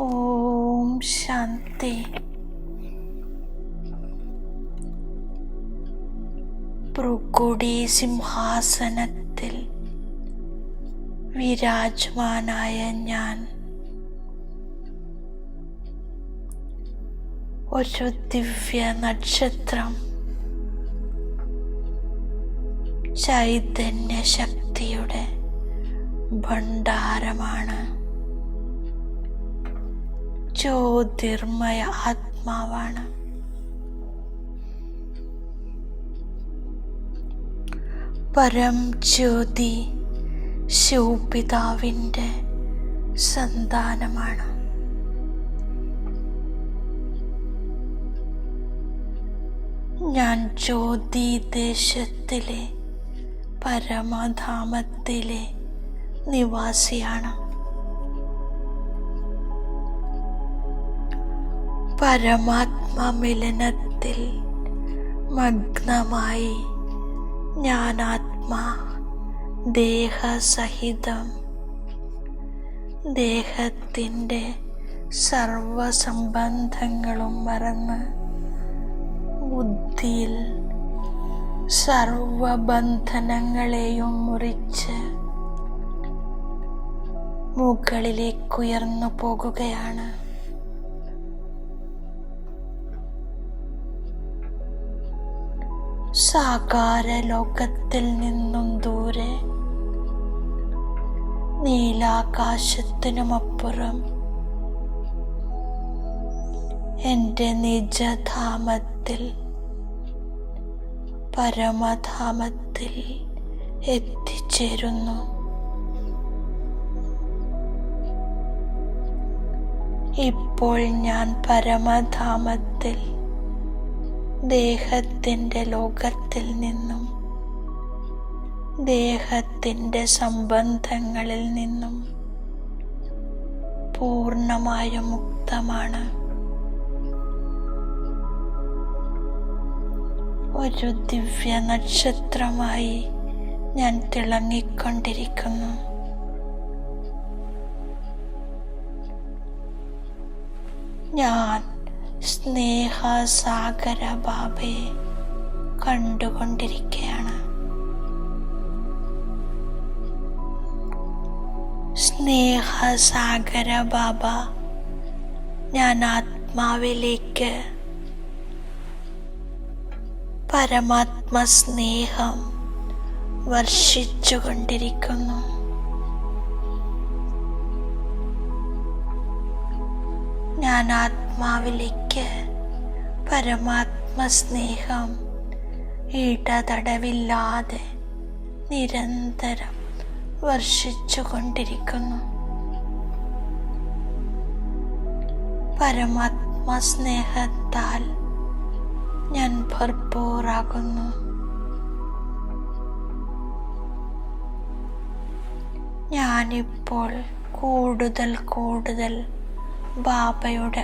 ഓം ശാന്തി. പ്രകുടി സിംഹാസനത്തിൽ വിരാജമാനായ ഞാൻ ഒരു ദിവ്യ നക്ഷത്രം ചൈതന്യ ശക്തിയുടെ ഭണ്ഡാരമാണ്. ജ്യോതിർമയ ആത്മാവാണ്. പരം ജ്യോതി ശിവപിതാവിന്റെ സന്താനമാണ്. ഞാൻ ജ്യോതി ദേശത്തിലെ പരമധാമത്തിലെ നിവാസിയാണ്. പരമാത്മമിലനത്തിൽ മഗ്നമായി ഞാനാത്മാ ദേഹസഹിതം. ദേഹത്തിന്റെ സർവസംബന്ധങ്ങളും മറന്ന് ബുദ്ധിയിൽ സർവബന്ധനങ്ങളെയും മുറിച്ച് മുകളിലേക്കുയർന്നു പോകുകയാണ്. സാകാര ലോകത്തിൽ നിന്നും ദൂരെ നീലാകാശത്തിനുമപ്പുറം എന്റെ നിജധാമത്തിൽ പരമധാമത്തിൽ എത്തിച്ചേരുന്നു. ഇപ്പോൾ ഞാൻ പരമധാമത്തിൽ ദേഹത്തിന്റെ ലോകത്തിൽ നിന്നും ദേഹത്തിന്റെ സംബന്ധങ്ങളിൽ നിന്നും പൂർണമായ മുക്തമാണ്. ഒരു ദിവ്യ നക്ഷത്രമായി ഞാൻ തിളങ്ങിക്കൊണ്ടിരിക്കുന്നു. ഞാൻ സ്നേഹസാഗര ബാബയെ കണ്ടുകൊണ്ടിരിക്കുകയാണ് സ്നേഹസാഗര ബാബ ഞാൻ ആത്മാവിലേക്ക് പരമാത്മസ്നേഹം വർഷിച്ചുകൊണ്ടിരിക്കുന്നു. ഞാൻ ആത്മാവിലേക്ക് പരമാത്മസ്നേഹം ഇടതടവില്ലാതെ നിരന്തരം വർഷിച്ചു വർഷിച്ചുകൊണ്ടിരിക്കുന്നു പരമാത്മസ്നേഹത്താൽ ഞാൻ ഭർപ്പൂറാകുന്നു. ഞാനിപ്പോൾ കൂടുതൽ കൂടുതൽ ബാബയുടെ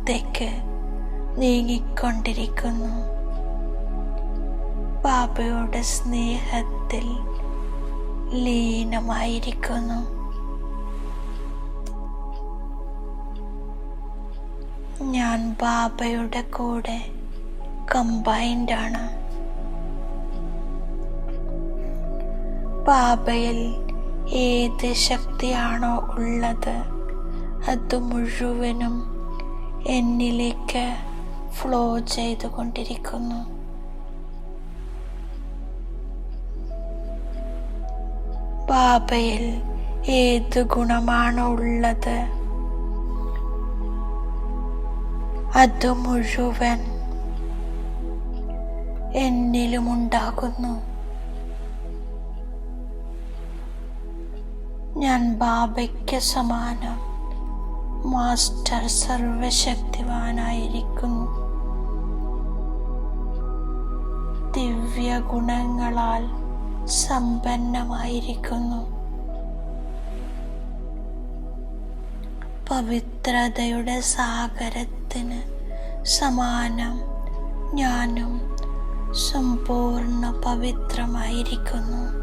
അടുത്തേക്ക് നീങ്ങിക്കൊണ്ടിരിക്കുന്നു. ബാബയുടെ സ്നേഹത്തിൽ ലീനമായിരിക്കുന്നു. ഞാൻ ബാബയുടെ കൂടെ കമ്പൈൻഡ് ആണ്. ബാബയിൽ ഏത് ശക്തിയാണോ ഉള്ളത് അത് മുഴുവനും എന്നിലേക്ക് ഫ്ലോ ചെയ്തുകൊണ്ടിരിക്കുന്നു. ബാബയിൽ ഏത് ഗുണമാണ് ഉള്ളത്? അത് മുഴുവൻ എന്നിലും ഉണ്ടാകുന്നു. ഞാൻ ബാബയ്ക്ക് സമാനം. മാസ്റ്റർ സർവശക്തിവാനായിരിക്കുന്നു. ദിവ്യ ഗുണങ്ങളാൽ സമ്പന്നമായിരിക്കുന്നു. പവിത്രതയുടെ സാഗരത്തിന് സമാനം ഞാനും സമ്പൂർണ പവിത്രമായിരിക്കുന്നു.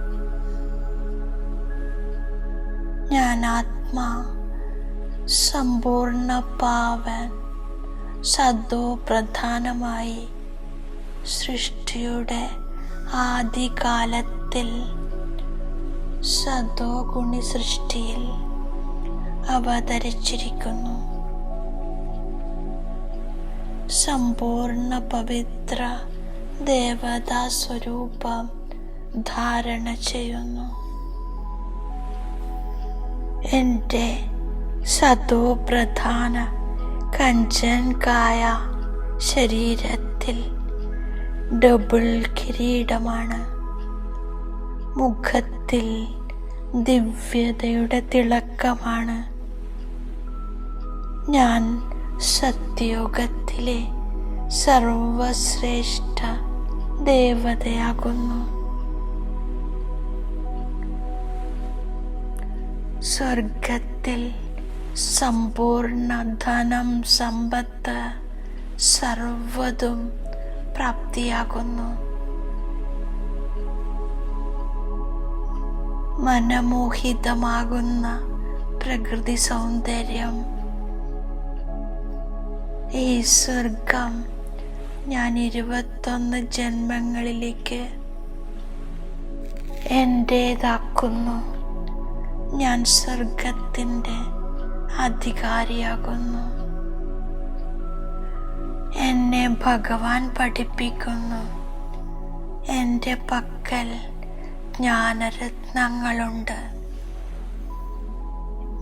ഞാൻ ആത്മാ സമ്പൂർണ പാവൻ സദോ പ്രധാനമായി സൃഷ്ടിയുടെ ആദികാലത്തിൽ സദോ ഗുണി സൃഷ്ടിയിൽ അവതരിച്ചിരിക്കുന്നു. സമ്പൂർണ പവിത്ര ദേവതാ സ്വരൂപം ധാരണ ചെയ്യുന്നു. എന്റെ സതോ പ്രധാന കഞ്ചൻ കായ ശരീരത്തിൽ ഡബിൾ കിരീടമാണ്. മുഖത്തിൽ ദിവ്യതയുടെ തിളക്കമാണ്. ഞാൻ സത്യയോഗത്തിലെ സർവശ്രേഷ്ഠ ദേവതയാകുന്നു. സ്വർഗത്തിൽ സമ്പൂർണ ധനം സമ്പത്ത് സർവതും പ്രാപ്തിയാകുന്നു. മനമോഹിതമാകുന്ന പ്രകൃതി സൗന്ദര്യം. ഈ സ്വർഗം ഞാൻ ഇരുപത്തൊന്ന് ജന്മങ്ങളിലേക്ക് എന്റേതാക്കുന്നു. ഞാൻ സ്വർഗത്തിന്റെ അധികാരിയാകുന്നു. എന്നെ ഭഗവാൻ പഠിപ്പിക്കുന്നു. എന്റെ പക്കൽ ജ്ഞാനരത്നങ്ങളുണ്ട്.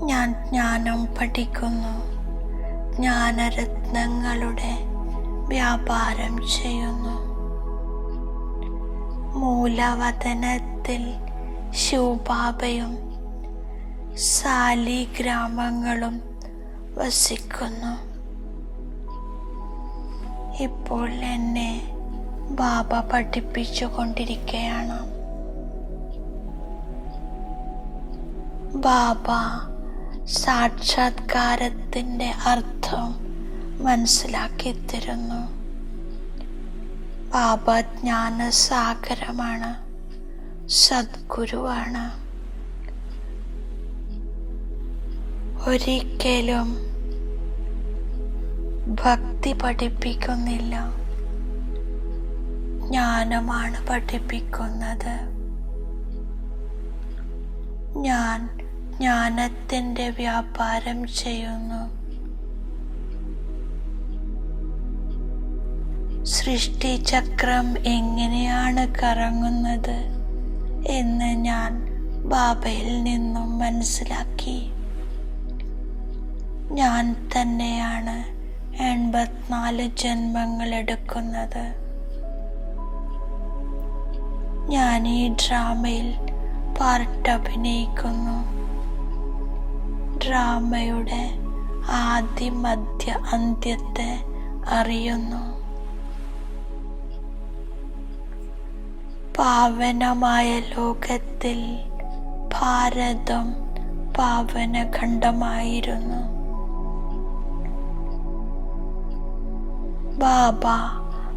ഞാൻ ജ്ഞാനം പഠിക്കുന്നു. ജ്ഞാനരത്നങ്ങളുടെ വ്യാപാരം ചെയ്യുന്നു. മൂലവതനത്തിൽ ശിവബാബയും സാലിഗ്രാമങ്ങളും വസിക്കുന്നു. ഇപ്പോൾ എന്നെ ബാബ പഠിപ്പിച്ചു കൊണ്ടിരിക്കുകയാണ് ബാബ സാക്ഷാത്കാരത്തിന്റെ അർത്ഥം മനസ്സിലാക്കി തരുന്നു ബാബ ജ്ഞാനസാഗരമാണ് സദ്ഗുരുവാണ്. ഒരിക്കലും ഭക്തി പഠിപ്പിക്കുന്നില്ല. ജ്ഞാനമാണ് പഠിപ്പിക്കുന്നത്. ഞാൻ ജ്ഞാനത്തിന്റെ വ്യാപാരം ചെയ്യുന്നു. സൃഷ്ടിചക്രം എങ്ങനെയാണ് കറങ്ങുന്നത് എന്ന് ഞാൻ ബാബയിൽ നിന്നും മനസ്സിലാക്കി. ഞാൻ തന്നെയാണ് എൺപത്തിനാല് ജന്മങ്ങൾ എടുക്കുന്നത്. ഞാൻ ഈ ഡ്രാമയിൽ പാർട്ട് അഭിനയിക്കുന്നു. ഡ്രാമയുടെ ആദ്യ മധ്യ അന്ത്യത്തെ അറിയുന്നു. പാവനമായ ലോകത്തിൽ ഭാരതം പാവനഖണ്ഡമായിരുന്നു. ബാബ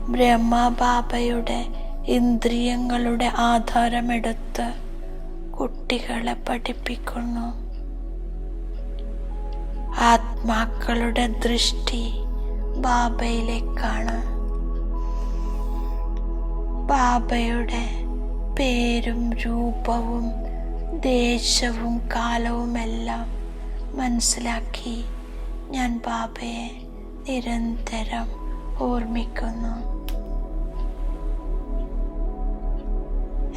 ബ്രഹ്മബാബയുടെ ഇന്ദ്രിയങ്ങളുടെ ആധാരമെടുത്ത് കുട്ടികളെ പഠിപ്പിക്കുന്നു. ആത്മാക്കളുടെ ദൃഷ്ടി ബാബയിലേക്കാണ്. ബാബയുടെ പേരും രൂപവും ദേശവും കാലവുമെല്ലാം മനസ്സിലാക്കി ഞാൻ ബാബയെ നിരന്തരം ഓർമ്മിക്കുന്നു.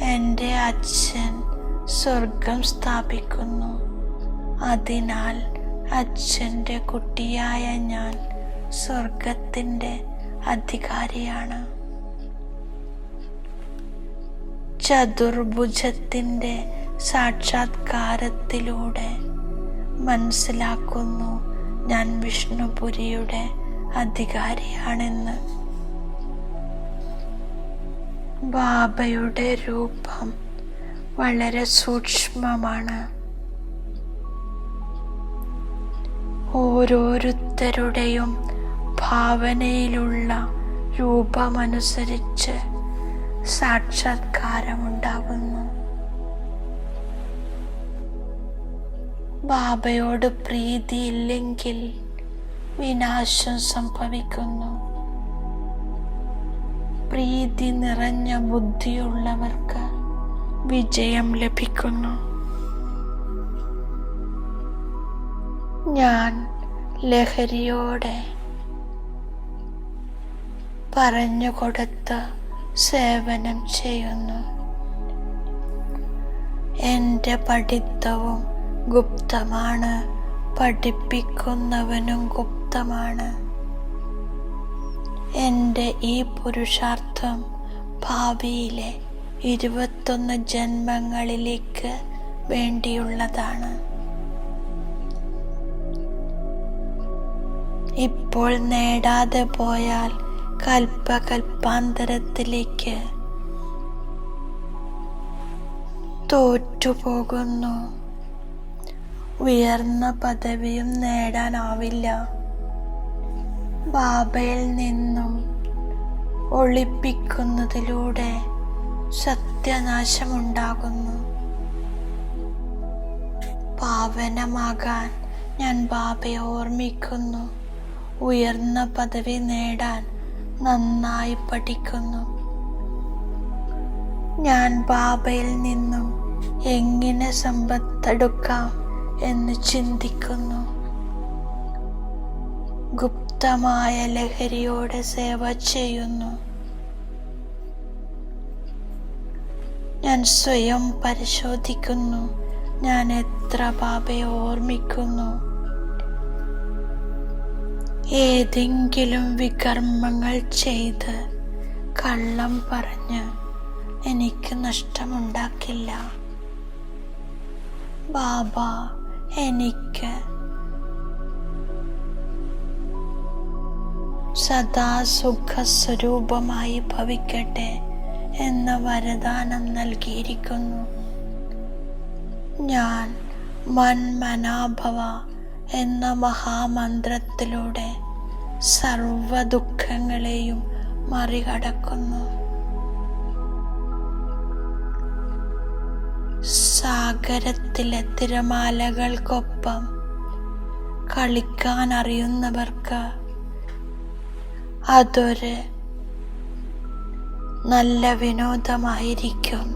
എന്റെ അച്ഛൻ സ്വർഗം സ്ഥാപിക്കുന്നു. അതിനാൽ അച്ഛന്റെ കുട്ടിയായ ഞാൻ സ്വർഗത്തിന്റെ അധികാരിയാണ്. ചതുർഭുജത്തിന്റെ സാക്ഷാത്കാരത്തിലൂടെ മനസ്സിലാക്കുന്നു ഞാൻ വിഷ്ണുപുരിയുടെ അധികാരിയാണെന്ന്. ബാബയുടെ രൂപം വളരെ സൂക്ഷ്മമാണ്. ഓരോരുത്തരുടെയും ഭാവനയിലുള്ള രൂപമനുസരിച്ച് സാക്ഷാത്കാരമുണ്ടാകുന്നു ബാബയോട് പ്രീതിയില്ലെങ്കിൽ വിനാശം സംഭവിക്കുന്നു. പ്രീതി നിറഞ്ഞ ബുദ്ധിയുള്ളവർക്ക് വിജയം ലഭിക്കുന്നു. ഞാൻ ലഹരിയോടെ പറഞ്ഞുകൊടുത്ത് സേവനം ചെയ്യുന്നു. എന്റെ പഠിത്തവും ഗുപ്തമാണ്. പഠിപ്പിക്കുന്നവനും ഗുപ്തമാണ് എന്റെ ഈ പുരുഷാർത്ഥം ഭാവിയിലെ ഇരുപത്തൊന്ന് ജന്മങ്ങളിലേക്ക് വേണ്ടിയുള്ളതാണ്. ഇപ്പോൾ നേടാതെ പോയാൽ കൽപ്പകൽപ്പാന്തരത്തിലേക്ക് തോറ്റുപോകുന്നു. ഉയർന്ന പദവിയും നേടാനാവില്ല. ബാബയിൽ നിന്നും ഒളിപ്പിക്കുന്നതിലൂടെ സത്യനാശമുണ്ടാകുന്നു. പാവനമാകാൻ ഞാൻ ബാബയെ ഓർമ്മിക്കുന്നു. ഉയർന്ന പദവി നേടാൻ നന്നായി പഠിക്കുന്നു. ഞാൻ ബാബയിൽ നിന്നും എങ്ങനെ സമ്പത്തെടുക്കാം എന്ന് ചിന്തിക്കുന്നു. ഗുപ്തമായ ലഹരിയോടെ സേവ ചെയ്യുന്നു. ഞാൻ സ്വയം പരിശോധിക്കുന്നു. ഞാൻ എത്ര ബാബയെ ഓർമ്മിക്കുന്നു. ഏതെങ്കിലും വികർമ്മങ്ങൾ ചെയ്ത് കള്ളം പറഞ്ഞ് എനിക്ക് നഷ്ടമുണ്ടാക്കില്ല. ബാബ എനിക്ക് സദാ സുഖസ്വരൂപമായി ഭവിക്കട്ടെ എന്ന വരദാനം നൽകിയിരിക്കുന്നു. ഞാൻ മന്മനാഭവ എന്ന മഹാമന്ത്രത്തിലൂടെ സർവ ദുഃഖങ്ങളെയും മറികടക്കുന്നു. സാഗരത്തിലെ തിരമാലകൾക്കൊപ്പം കളിക്കാൻ അറിയുന്നവർക്ക് അതൊരു നല്ല വിനോദമായിരിക്കും.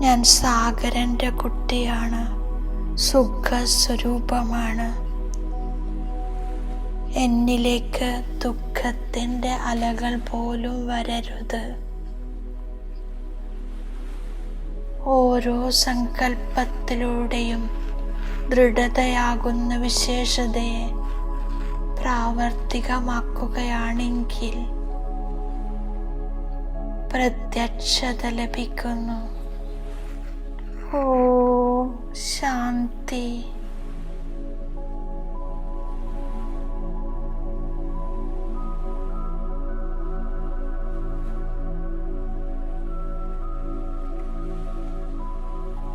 ഞാൻ സാഗരന്റെ കുട്ടിയാണ്. സുഖസ്വരൂപമാണ്. എന്നിലേക്ക് ദുഃഖത്തിന്റെ അലകൾ പോലും വരരുത്. ഓരോ സങ്കല്പത്തിലൂടെയും ദൃഢതയാകുന്ന വിശേഷതയെ പ്രാവർത്തികമാക്കുകയാണെങ്കിൽ പ്രത്യക്ഷത ലഭിക്കുന്നു. ഓ ശാന്തി.